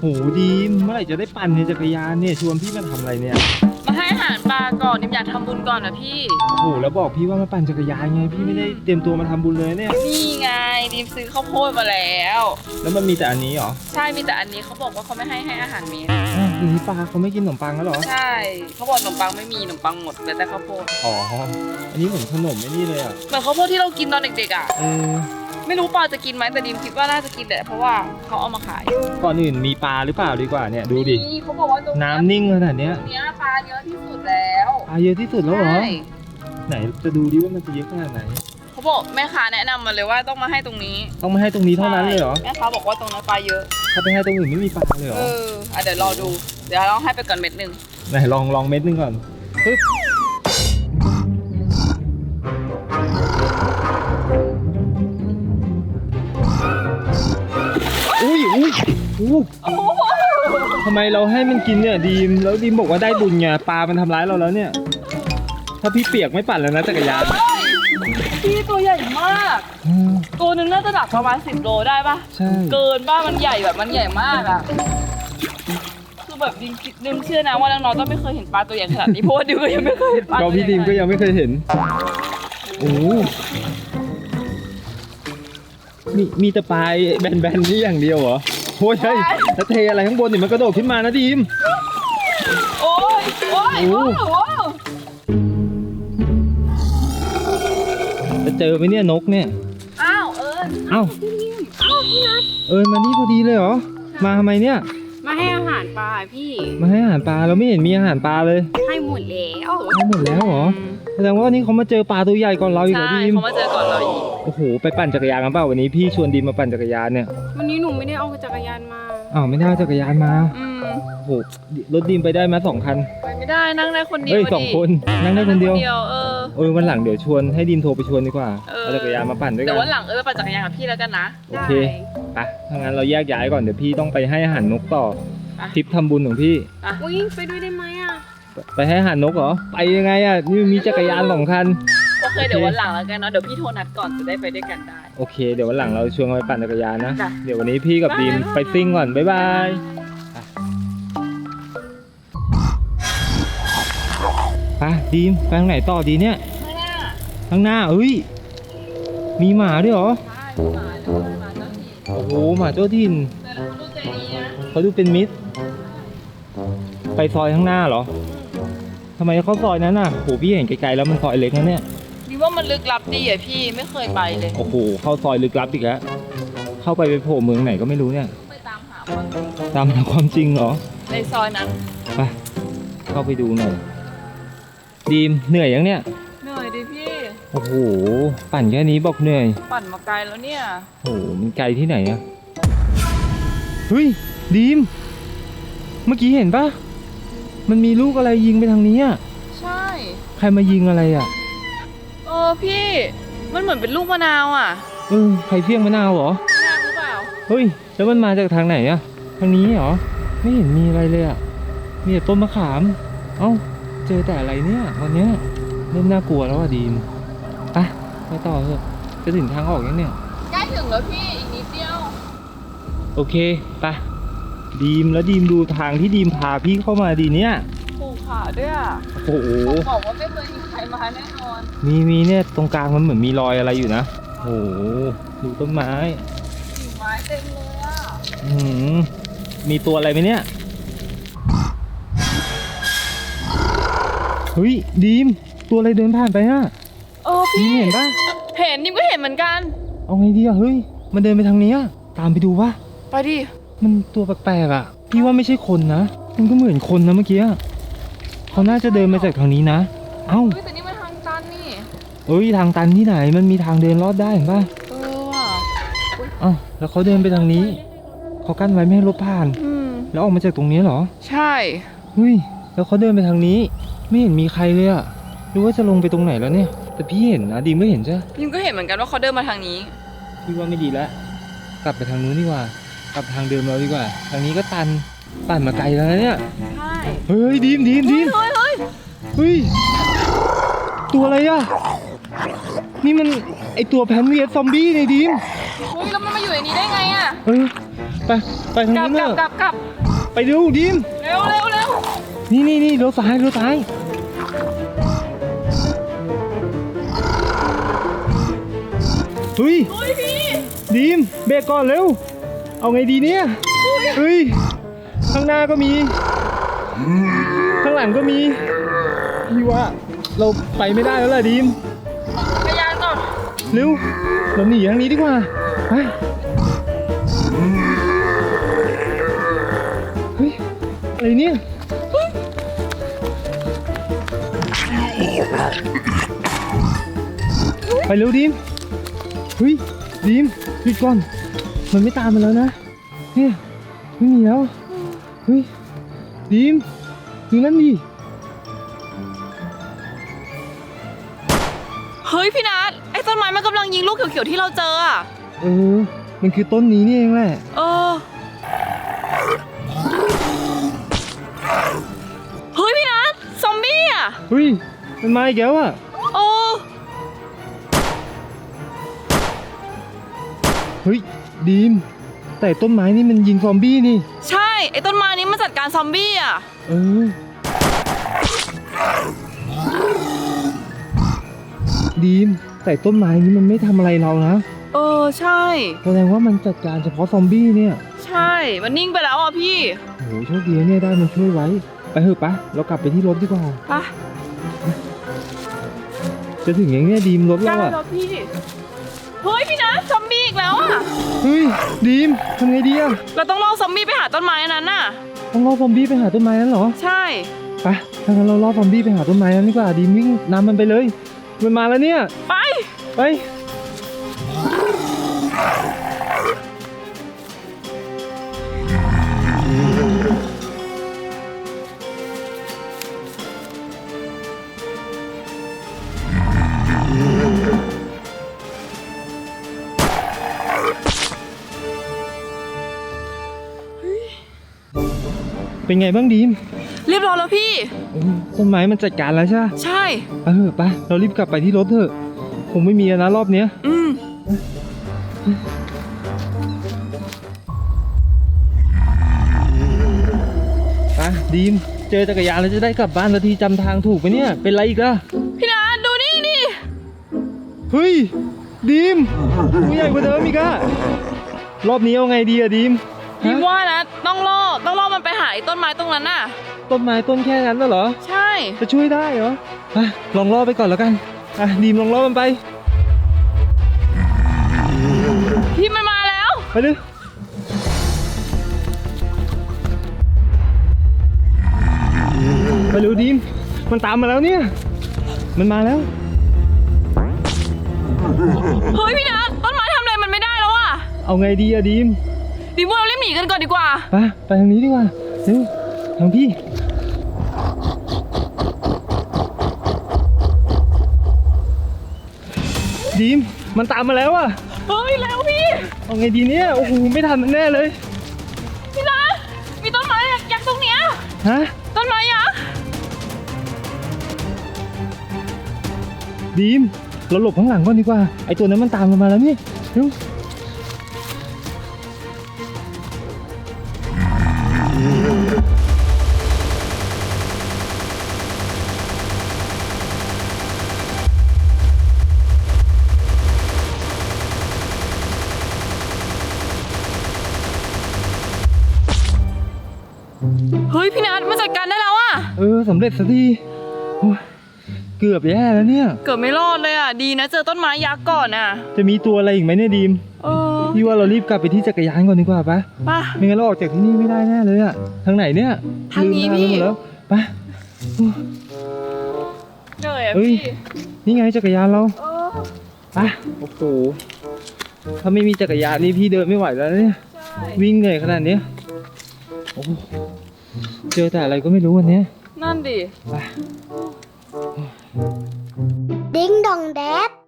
โหดีมเมื่อไหร่จะได้ปั่นเนี่ยจักรยานเนี่ยชวนพี่มาทำอะไรเนี่ยมาให้อาหารปลาก่อนนิมอยากทำบุญก่อนนะพี่ โอ้โหแล้วบอกพี่ว่ามาปั่นจักรยานไงพี่ไม่ได้เตรียมตัวมาทำบุญเลยเนี่ย นี่ไงดิมซื้อข้าวโพดมาแล้ว แล้วมันมีแต่อันนี้เหรอใช่มีแต่อันนี้เขาบอกว่าเขาไม่ให้ให้อาหารเม็ดอ้าวอย่างนี้ปลาเขาไม่กินขนมปังแล้วเหรอใช่เขาบอกขนมปังไม่มีขนมปังหมดเหลือแต่ข้าวโพดอ๋ออันนี้เหมือนขนมไอ้นี่เลยอะเหมือนข้าวโพดที่เรากินตอนเด็กๆอะ เออ ไม่รู้ปลาจะกินไหมแต่ดิมคิดว่าน่าจะกินแหละเพราะว่าเขาเอามาขายก่อนอื่นมีปลาหรือเปล่าดีกว่าเนี่ยดูดิ นี่เขาบอกว่าตรงเยน้ำนิ่งขนาดเนี้ยตรงเนี้ยปลาเยอะที่สุดแล้วปลาเยอะที่สุดแล้วเหรอ ใช่ไหนจะดูดิว่ามันจะเยอะขนาดไหน เขาบอกแม่ค้าแนะนำมาเลยว่าต้องมาให้ตรงนี้ต้องมาให้ตรงนี้เท่านั้นเลยเหรอใช่แม่ค้าบอกว่าตรงนั้นปลาเยอะ ถ้าไปให้ตรงอื่นไม่มีปลาเลยเหรเออออะเดี๋ยวรอดู เดี๋ยวเราให้ไปก่อนเม็ดหนึ่งไหนลองลองเม็ดหนึงก่อนปึ๊บ ทำไมเราให้มันกินเนี่ยดีมแล้วดีมบอกว่าได้บุญไงปลามันทำร้ายเราแล้วเนี่ย ถ้าพี่เปียกไม่ปั่นแล้วนะจักรยานพี่ตัวใหญ่มาก อืมตัวหนึงน่าจะหนักประมาณ10โลได้ปะใช่เกินป้ามันใหญ่แบบมันใหญ่มากอะคือแบบดิมคิดดิมเชื่อนะว่าน้องๆต้องไม่เคยเห็นปลาตัวใหญ่ขนาดนี้เพราะว่าดิมก็ยังไม่เคยเห็นปลาก็ตัวใหญ่พี่ดีมก็ยังไม่เคยเห็นโอ้โหมีมีแต่ปลายแบนๆนี่อย่างเดียวเหรอ โอ้ยเฮ้ยแล้วเทอะไรข้างบนนี่มันกระโดดขึ้นมานะดีมโอ้ยโอ้ยโอ้โอ้ยโอ้ยจะเจอไหมเนี่ยนกเนี่ย อ้าวเออเอ้า เออมานี่พอดีเลยเหรอ มาทำไมเนี่ย มาให้อาหารปลาพี่ มาให้อาหารปลาเราไม่เห็นมีอาหารปลาเลยให้หมดแล้วเอาหมดแล้วเหรอ แสดงว่านี่เขามาเจอปลาตัวใหญ่ก่อนเราอีกเหรอใช่ดีมเขามาเจอก่อนเราอีก โอ้โหไปปั่นจักรยานกันเปล่าวันนี้พี่ชวนดีมมาปั่นจักรยานเนี่ยวันนี้หนูไม่ได้เอาจักรยานมา อ้าวไม่ได้เอาจักรยานมาอืม โอ้โหรถดีมไปได้มาสองคันไปไม่ได้นั่งได้คนเดียวเฮ้ยดิสองคนนั่งได้คนเดียวเออเออวันหลังเดี๋ยวชวนให้ดีมโทรไปชวนดีกว่าเออ เอาจักรยานมาปั่นด้วยกัเดี๋ยน ววันหลังเออไปปั่นจักรยานกับพี่แล้วกันนะ โอเคไปถ้างั้นเราแยกย้ายก่อนเดี๋ยวพี่ต้องไปให้อาหารนกต่ออะทริปทำบุญของพี่ อุ้ยไปด้วยได้ไหมอะไปให้อาหารนกเหรอไปยังไงอะนี่มีจักรยานสองคันโอ เคเดี๋ยววันหลังแล้วกันเนาะเดี๋ยวพี่โทรนัดก่อนจะได้ไปด้วยกันได้ โอเค เดี๋ยววันหลังเราชวนกันไปปั่นจักรยานนะ จ้ะ เดี๋ยววันนี้พี่กับดีมไปซิ่งก่อน บ๊ายบาย ไปดีมไปทางไหนต่อดีเนี่ย ข้างหน้าข้างหน้าเอ้ย มีหมาด้วยเหรอ ใช่หมาเดี๋ยวหมาเจ้าถิ่นโอ้โห หมาเจ้าถิ่นแต่เรารู้ใจดีนะเขาดูเป็นมิตร ไปซอยข้างหน้าเหรอทำไมเข้าซอยนั้นน่ะโหพี่เห็นไกลๆแล้วมันซอยเล็กนะเนี่ย ดีว่ามันลึกลับดีอะพี่ไม่เคยไปเลย โอ้โหเข้าซอยลึกลับอีกแล้วเข้าไปไปโผล่เมืองไหนก็ไม่รู้เนี่ย ไปตามหาความจริงตามหาความจริงเหรอในซอยนั้นไปเข้าไปดูหน่อยดีมเหนื่อยยังเนี่ยเหนื่อยดิพี่โอ้โหปั่นแค่นี้บอกเหนื่อย ปั่นมาไกลแล้วเนี่ยโอ้โหมันไกลที่ไหนอะเฮ้ยดีม เมื่อกี้เห็นปะมันมีลูกอะไรยิงไปทางนี้อะใช่ ใครมายิงอะไรอะ เออพี่มันเหมือนเป็นลูกมะนาวอะเออใครเพี้ยงมะนาวเหรอ มะนาวหรือเปล่า เฮ้ย แล้วมันมาจากทางไหนอะทางนี้เหรอ ไม่เห็นมีอะไรเลยอะมีแต่ต้นมะขาม เอ้า เจอแต่อะไรเนี่ยวันเนี้ยเริ่มน่ากลัวแล้วอะดีมไปไปต่อเถอะจะถึงทางออกยังเนี่ย ใกล้ถึงแล้วพี่อีกนิดเดียว โอเคไปดีมแล้วดีมดูทางที่ดีมพาพี่เข้ามาดีเนี่ยผูกขาด้วยอะโอ้โหบอกว่าไม่เคยมีใคร มาแน่นอน มีมีเนี่ยตรงกลางมันเหมือนมีรอยอะไรอยู่นะโอ้โหดูต้นไม้กิ่งไม้เต็มเลยอะอื้อหือมีตัวอะไรไหมเนี่ยเฮ้ยดีมตัวอะไรเดินผ่านไปอะเออนี่พี่เห็นปะเห็นนี่ก็เห็นเหมือนกัน เอาไงดีอะเฮ้ย มันเดินไปทางนี้อะตามไปดูวะไปดิมันตัวแปลกๆอะพี่ว่าไม่ใช่คนนะ มันก็เหมือนคนนะเมื่อกี้อะเขาน่าจะเดินมาจากทางนี้นะ เอ้าเฮ้ยแต่นี่มันทางตันนี่ เอ้ยทางตันที่ไหนมันมีทางเดินลอดได้เห็นปะเออว่ะเอ้าแล้วเขาเดินไปทางนี้เขากั้นไว้ไม่ให้รถผ่าน อืมแล้วออกมาจากตรงนี้เหรอใช่ เฮ้ยแล้วเขาเดินไปทางนี้ ไม่เห็นมีใครเลยอะหรือว่าจะลงไปตรงไหนแล้วเนี่ย แต่พี่เห็นนะดีมไม่เห็นใช่ปะพิมก็เห็นเหมือนกันว่าเขาเดินมาทางนี้ พี่ว่าไม่ดีแล้วกลับไปทางนู้นดีกว่ากลับทางเดิมเราดีกว่า ทางนี้ก็ตันปั่นมาไกลแล้วนะเนี่ยใช่เฮ้ยดีมดีมดีมเฮ้ยเฮ้ยเฮ้ย ตัวอะไรอะนี่มันไอตัวแพนเวียซอมบี้ในดีมเฮ้ยแล้วมันมาอยู่ในนี้ได้ไงอะ เออไปไปไปทางกลับนู้นกลับเถอะกลับกลับไปเร็วดิมเร็วเร็วเร็วนี่นี่นี่เลี้ยวซ้ายเลี้ยวซ้ายเฮ้ยเฮ้ยพี่ดีมเบรกก่อนเร็ว เอาไงดีเนี่ยเฮ้ยข้างหน้าก็มี ข้างหลังก็มีพี่ว่า เราไปไม่ได้แล้วล่ะดีมพยานก่อนเร็วเราหนีทางนี้ดีกว่าไปเฮ้ยอะไรเนี่ยไปเร็วดีมเฮ้ยดีมหยุดก่อน มันไม่ตามมาแล้วนะเนี่ยไม่มีแล้วเฮ้ยดีมดูนั่นดิ ฮ้ยพี่นัทไอ้ต้นไม้มันกำลังยิงลูกเขียวๆที่เราเจออะเออ มันคือต้นนี้นี่เองแหละ เออเฮ้ยพี่นัทซอมบี้อะเฮ้ย มันมาอีกแล้วอะ โอ้เฮ้ย ดีม แต่ต้นไม้นี่มันยิงซอมบี้นี่ ใช่ไอ้ต้นไม้นี้มันจัดการซอมบี้อะเออ ดีมแต่ต้นไม้นี้มันไม่ทำอะไรเรานะเออใช่ แสดงว่ามันจัดการเฉพาะซอมบี้เนี่ยใช่ มันนิ่งไปแล้วอะพี่โหโชคดีนะเนี่ยได้มันช่วยไว้ ไปเถอะปะเรากลับไปที่รถดีกว่า ไปจะถึงอย่างเนี้ยดีมรถใกล้เราอะแล้วพี่ เฮ้ยพี่นัทซอมบี้อีกแล้วอะ เฮ้ยดีมทำไงดีอะเราต้องล่อซอมบี้ไปหาต้นไม้อันนั้นน่ะ ต้องล่อซอมบี้ไปหาต้นไม้นั้นเหรอใช่ ไปถ้างั้นเราล่อซอมบี้ไปหาต้นไม้นั้นดีกว่าดีมวิ่งนำมันไปเลย มันมาแล้วเนี่ย ไป ไปเป็นไงบ้างดีมเรียบร้อยแล้วพี่เออต้นไม้มันจัดการแล้วใช่ไหมใช่ เออไปเรารีบกลับไปที่รถเถอะคงไม่มีแล้วนะรอบเนี้ย อืมอะดีมเจอจักรยานแล้วจะได้กลับบ้านสักทีจำทางถูกไหมเนี่ย เป็นไรอีกล่ะ พี่นัทดูนี่ดิเฮ้ยดีมตัวใหญ่กว่าเดิมอีกอะรอบนี้เอาไงดีอะดีม พี่ฮะว่านะ ต้องล่อต้องล่อมันไปหาไอ้ต้นไม้ตรงนั้นน่ะ ต้นไม้ต้นแค่นั้นน่ะเหรอ ใช่ จะช่วยได้เหรออะลองล่อไปก่อนแล้วกันอะดีมลองล่อมันไปพี่มันมาแล้ว ไปเลยไปเร็วดีมมันตามมาแล้วเนี่ย มันมาแล้ว เฮ้ยพี่นัทต้นไม้ทำอะไรมันไม่ได้แล้วอะเอาไงดีอะดีม ดีว่าเรารีบหนีกันก่อนดีกว่า ไปไปทางนี้ดีกว่าเร็วทางพี่ ดีมมันตามมาแล้วอะเฮ้ยแล้วพี่ เอาไงดีเนี่ย โอ้โห ไม่ทันมันแน่เลย พี่นัทมีต้นไม้ยักษ์ตรงเนี้ย ฮะ ต้นไม้ยักษ์ดีมเราหลบข้างหลังก่อนดีกว่า ไอตัวนั้นมันตามเรามาแล้วนี่เร็ว สำเร็จสักทีโอ้ยเกือบแย่แล้วเนี่ย เกือบไม่รอดเลยอะ ดีนะเจอต้นไม้ยักษ์ก่อนอะ จะมีตัวอะไรอีกไหมเนี่ยดีมเออพี่ว่าเรารีบกลับไปที่จักรยานก่อนดีกว่าปะไป่ะ ไม่งั้นเราออกจากที่นี่ไม่ได้แน่เลยอะทางไหนเนี่ยทางนี้ลืมพี่ ไปหมดแล้วไปเหนื่อยอะเฮ้ยพี่นี่ไงจักรยานเราเออไปโอ้โหถ้าไม่มีจักรยานนี่พี่เดินไม่ไหวแล้วเนี่ย ใช่วิ่งเหนื่อยขนาดเนี้ยโอ้โหเจอแต่อะไรก็ไม่รู้วันเนี้ย นั่นดิไป Ding dong dad.